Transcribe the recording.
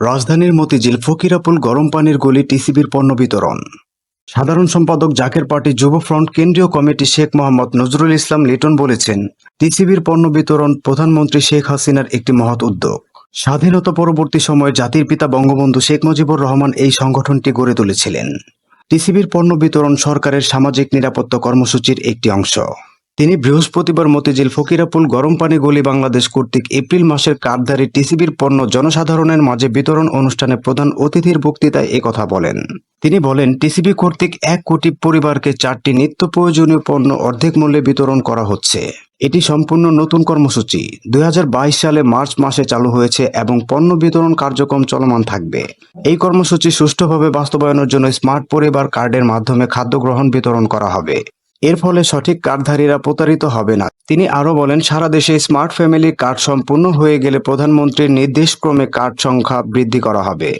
রাজধানীর মতিঝিল ফকিরাপুল গরম পানির গলি টিসিবির পণ্য বিতরণ। সাধারণ সম্পাদক জাকের পার্টি যুব ফ্রন্ট কেন্দ্রীয় কমিটি শেখ মোহাম্মদ নজরুল ইসলাম লিটন বলেছেন, টিসিবির পণ্য বিতরণ প্রধানমন্ত্রী শেখ হাসিনার একটি মহৎ উদ্যোগ। স্বাধীনতা পরবর্তী সময়ে জাতির পিতা বঙ্গবন্ধু শেখ মুজিবুর রহমান এই সংগঠনটি গড়ে তুলেছিলেন। টিসিবির পণ্য বিতরণ সরকারের সামাজিক নিরাপত্তা কর্মসূচির একটি অংশ। তিনি বৃহস্পতিবার মতিঝিল ফকিরাপুল গরম পানি গলি বাংলাদেশ কর্তৃক এপ্রিল মাসের কার্ডধারী টিসিবির পণ্য জনসাধারণের মাঝে বিতরণ অনুষ্ঠানে প্রধান অতিথির বক্তৃতায় একথা বলেন। তিনি বলেন, টিসিবি কর্তৃক এক কোটি পরিবারকে চারটি নিত্য প্রয়োজনীয় পণ্য অর্ধেক মূল্যে বিতরণ করা হচ্ছে। এটি সম্পূর্ণ নতুন কর্মসূচি। দুই হাজার বাইশ সালে মার্চ মাসে চালু হয়েছে এবং পণ্য বিতরণ কার্যক্রম চলমান থাকবে। এই কর্মসূচি সুষ্ঠুভাবে বাস্তবায়নের জন্য স্মার্ট পরিবার কার্ডের মাধ্যমে খাদ্য গ্রহণ বিতরণ করা হবে। এর ফলে সঠিক কার্ডধারীরা প্রতারিত হবে না। তিনি আরও বলেন, সারা দেশে স্মার্ট ফ্যামিলি কার্ড সম্পূর্ণ হয়ে গেলে প্রধানমন্ত্রীর নির্দেশক্রমে কার্ড সংখ্যা বৃদ্ধি করা হবে।